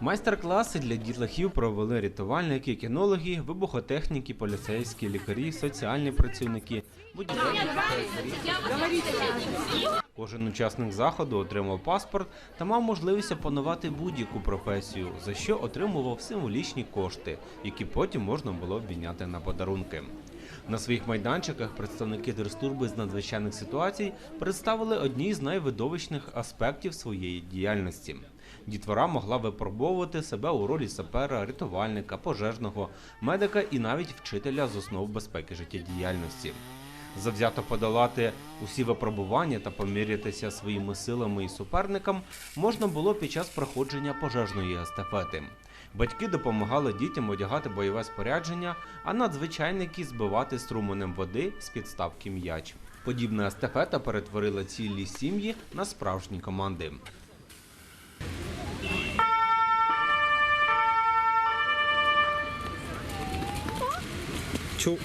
Майстер-класи для дітлахів провели рятувальники, кінологи, вибухотехніки, поліцейські, лікарі, соціальні працівники. Кожен учасник заходу отримав паспорт та мав можливість опанувати будь-яку професію, за що отримував символічні кошти, які потім можна було обміняти на подарунки. На своїх майданчиках представники Держслужби з надзвичайних ситуацій представили одні з найвидовищних аспектів своєї діяльності. Дітвора могла випробовувати себе у ролі сапера, рятувальника, пожежного, медика і навіть вчителя з основ безпеки життєдіяльності. Завзято подолати усі випробування та помірятися своїми силами і суперникам можна було під час проходження пожежної естафети. Батьки допомагали дітям одягати бойове спорядження, а надзвичайники збивати струменем води з підставки м'яч. Подібна естафета перетворила цілі сім'ї на справжні команди. Чу.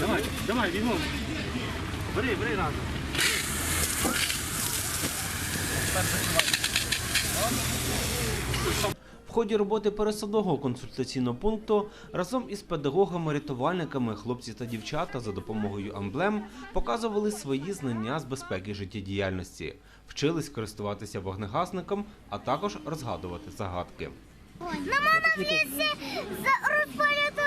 Давай, давай, візьму. Бери, бери разом. В ході роботи пересадового консультаційного пункту разом із педагогами-рятувальниками хлопці та дівчата за допомогою емблем показували свої знання з безпеки життєдіяльності, вчились користуватися вогнегасником, а також розгадувати загадки. На мама в лісі розпалювати.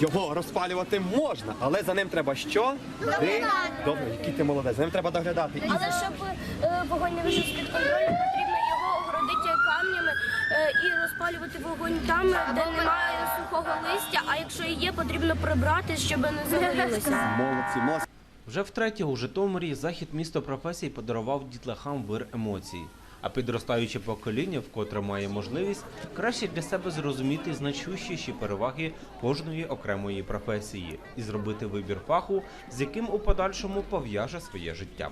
Його розпалювати можна, але за ним треба що? Ти? Добре, який ти молодець. За ним треба доглядати. І Але щоб е, вогонь не вийшов з-під контролю, потрібно його огородити камнями е, і розпалювати вогонь там, де немає сухого листя. А якщо і є, потрібно прибрати, щоб не загорілося. молодці, молодці. Вже втретє у Житомирі захід місто професій подарував дітлахам вир емоцій. А підростаюче покоління, вкотре має можливість краще для себе зрозуміти значущіші переваги кожної окремої професії і зробити вибір фаху, з яким у подальшому пов'яже своє життя.